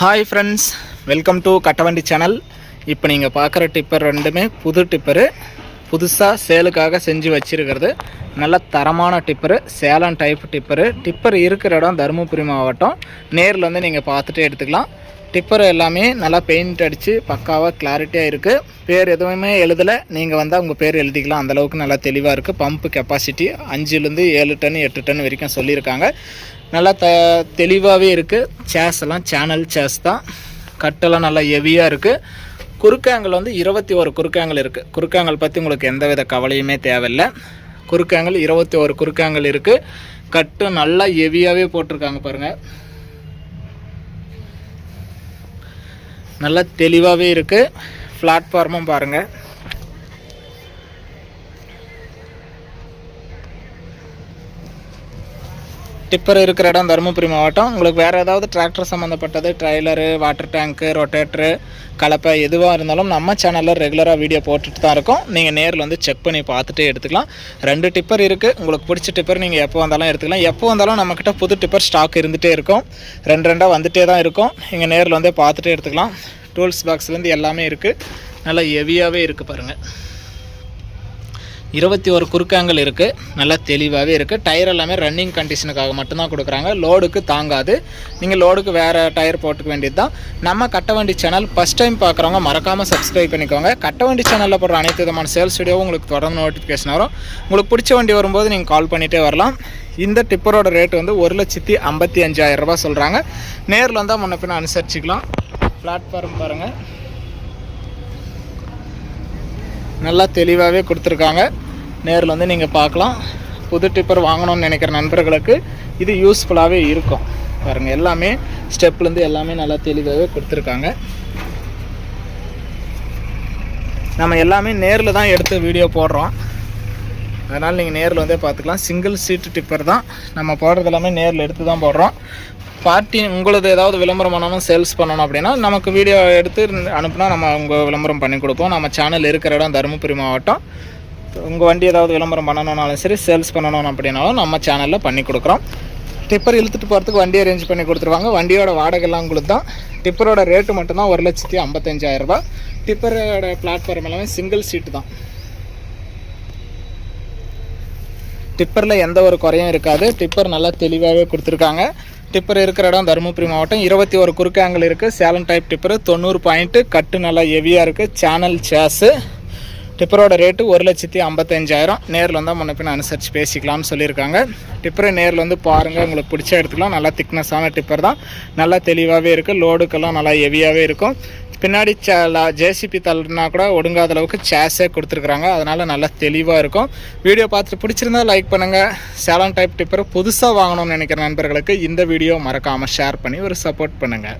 Hi friends welcome to Kattavandi channel இப்போ நீங்கள் பார்க்குற டிப்பர் ரெண்டுமே புது டிப்பரு புதுசாக சேலுக்காக செஞ்சு வச்சுருக்கிறது. நல்ல தரமான tipper Salem type tipper tipper இருக்கிற இடம் தருமபுரி மாவட்டம். நேரில் வந்து நீங்கள் பார்த்துட்டு எடுத்துக்கலாம். டிப்பர் எல்லாமே நல்லா பெயிண்ட் அடித்து பக்காவாக கிளாரிட்டியாக இருக்குது பேர் எதுவுமே எழுதலை. நீங்கள் வந்தால் உங்கள் பேர் எழுதிக்கலாம். அந்தளவுக்கு நல்லா தெளிவாக இருக்குது பம்ப் கெப்பாசிட்டி அஞ்சுலேருந்து ஏழு டன் எட்டு டன் வரைக்கும் சொல்லியிருக்காங்க. நல்லா த தெளிவாகவே இருக்குது சேஸ் எல்லாம் சேனல் சேஸ் தான். கட்டெல்லாம் நல்லா ஹெவியாக இருக்குது குறுக்காங்கல் வந்து இருபத்தி ஒரு குறுக்காங்கல் இருக்குது குறுக்காங்கல் பற்றி உங்களுக்கு எந்தவித கவலையுமே தேவையில்லை. குறுக்காங்கல் இருபத்தி ஒரு குறுக்காங்கல் இருக்குது கட்டு நல்லா ஹெவியாகவே போட்டிருக்காங்க பாருங்கள் நல்லா தெளிவாகவே இருக்குது பிளாட்ஃபார்மும் பாருங்கள் டிப்பர் இருக்கிற இடம் தருமபுரி மாவட்டம். உங்களுக்கு வேறு ஏதாவது டிராக்டர் சம்மந்தப்பட்டது ட்ரைலரு வாட்டர் டேங்க்கு ரொட்டேட்ரு கலப்பை எதுவாக இருந்தாலும் நம்ம சேனலில் ரெகுலராக வீடியோ போட்டுட்டு தான் இருக்கோம். நீங்கள் நேரில் வந்து செக் பண்ணி பார்த்துட்டே எடுத்துக்கலாம். ரெண்டு டிப்பர் இருக்குது உங்களுக்கு பிடிச்ச டிப்பர் நீங்கள் எப்போ வந்தாலும் எடுத்துக்கலாம். எப்போ வந்தாலும் நம்மக்கிட்ட புது டிப்பர் ஸ்டாக் இருந்துகிட்டே இருக்கும். ரெண்டு ரெண்டாக வந்துகிட்டே தான் இருக்கும். நீங்கள் நேரில் வந்து பார்த்துட்டே எடுத்துக்கலாம். டூல்ஸ் பாக்ஸ்லேருந்து எல்லாமே இருக்குது நல்லா ஹெவியாகவே இருக்குது பாருங்கள் இருபத்தி ஒரு குறுக்காங்கல் இருக்குது நல்லா தெளிவாகவே இருக்குது டயர் எல்லாமே ரன்னிங் கண்டிஷனுக்காக மட்டும்தான் கொடுக்குறாங்க. லோடுக்கு தாங்காது. நீங்கள் லோடுக்கு வேறு டயர் போட்டுக்க வேண்டியது தான் நம்ம கட்டவண்டி சேனல் ஃபஸ்ட் டைம் பார்க்குறவங்க மறக்காமல் சப்ஸ்கிரைப் பண்ணிக்கோங்க. கட்டவண்டி சேனலில் போடுற அனைத்து விதமான சேல்ஸ் வீடியோவும் உங்களுக்கு தொடர்ந்து நோட்டிஃபிகேஷன் வரும். உங்களுக்கு பிடிச்ச வண்டி வரும்போது நீங்கள் கால் பண்ணிகிட்டே வரலாம். இந்த டிப்பரோட ரேட் வந்து ஒரு லட்சத்தி ஐம்பத்தி அஞ்சாயிரம் சொல்கிறாங்க நேரில் வந்தால் முன்ன பின்ன அனுசரிச்சிக்கலாம். பிளாட்ஃபார்ம் பாருங்கள் நல்லா தெளிவாகவே கொடுத்துருக்காங்க. நேரில் வந்து நீங்கள் பார்க்கலாம். புது டிப்பர் வாங்கணும்னு நினைக்கிற நண்பர்களுக்கு இது யூஸ்ஃபுல்லாகவே இருக்கும். பாருங்கள் எல்லாமே ஸ்டெப்லேருந்து எல்லாமே நல்லா தெளிவாகவே கொடுத்துருக்காங்க. நம்ம எல்லாமே நேரில் தான் எடுத்து வீடியோ போடுறோம். அதனால் நீங்கள் நேரில் வந்தே பார்த்துக்கலாம். சிங்கிள் சீட்டு டிப்பர் தான். நம்ம போடுறது எல்லாமே நேரில் எடுத்து தான் போடுறோம். பார்ட்டி உங்களது ஏதாவது விளம்பரம் பண்ணணும் சேல்ஸ் பண்ணணும் அப்படின்னா நமக்கு வீடியோ எடுத்து அனுப்புனா நம்ம உங்கள் விளம்பரம் பண்ணி கொடுப்போம். நம்ம சேனல் இருக்கிற இடம் தருமபுரி மாவட்டம். உங்கள் வண்டி ஏதாவது விளம்பரம் பண்ணணும்னாலும் சரி சேல்ஸ் பண்ணணும் அப்படின்னாலும் நம்ம சேனலில் பண்ணி கொடுக்குறோம். டிப்பர் இழுத்துட்டு போகிறதுக்கு வண்டி அரேஞ்ச் பண்ணி கொடுத்துருவாங்க. வண்டியோட வாடகைலாம் உங்களுக்கு தான். டிப்பரோட ரேட்டு மட்டும்தான் ஒரு லட்சத்தி ஐம்பத்தஞ்சாயிரரூபா டிப்பரோட பிளாட்ஃபார்ம் எல்லாமே சிங்கிள் சீட்டு தான். டிப்பரில் எந்த ஒரு குறையும் இருக்காது. டிப்பர் நல்லா தெளிவாகவே கொடுத்துருக்காங்க. டிப்பர் இருக்கிற இடம் தருமபுரி மாவட்டம். இருபத்தி ஒரு குறுக்காங்கல் இருக்குது சேலம் டைப் டிப்பர். தொண்ணூறு பாயிண்ட்டு கட்டு நல்லா ஹெவியாக இருக்குது சேனல் சேஸு டிப்பரோட ரேட்டு ஒரு லட்சத்தி ஐம்பத்தஞ்சாயிரம். நேரில் வந்தால் முன்ன அனுசரித்து பேசிக்கலாம்னு சொல்லியிருக்காங்க. டிப்பரை நேரில் வந்து பாருங்கள் உங்களுக்கு பிடிச்ச எடுத்துக்கலாம். நல்லா திக்னஸான டிப்பர் தான். நல்லா தெளிவாகவே இருக்குது லோடுக்கெல்லாம் நல்லா ஹெவியாகவே இருக்கும். பின்னாடி ஜேசிபி தள்ளுனா கூட ஒடுங்காத அளவுக்கு சேஸே கொடுத்துருக்குறாங்க. அதனால் நல்லா தெளிவாக இருக்கும். வீடியோ பார்த்துட்டு பிடிச்சிருந்தா லைக் பண்ணுங்கள் சேலம் டைப் டிப்பர் புதுசாக வாங்கணும்னு நினைக்கிற நண்பர்களுக்கு இந்த வீடியோ மறக்காமல் ஷேர் பண்ணி ஒரு சப்போர்ட் பண்ணுங்கள்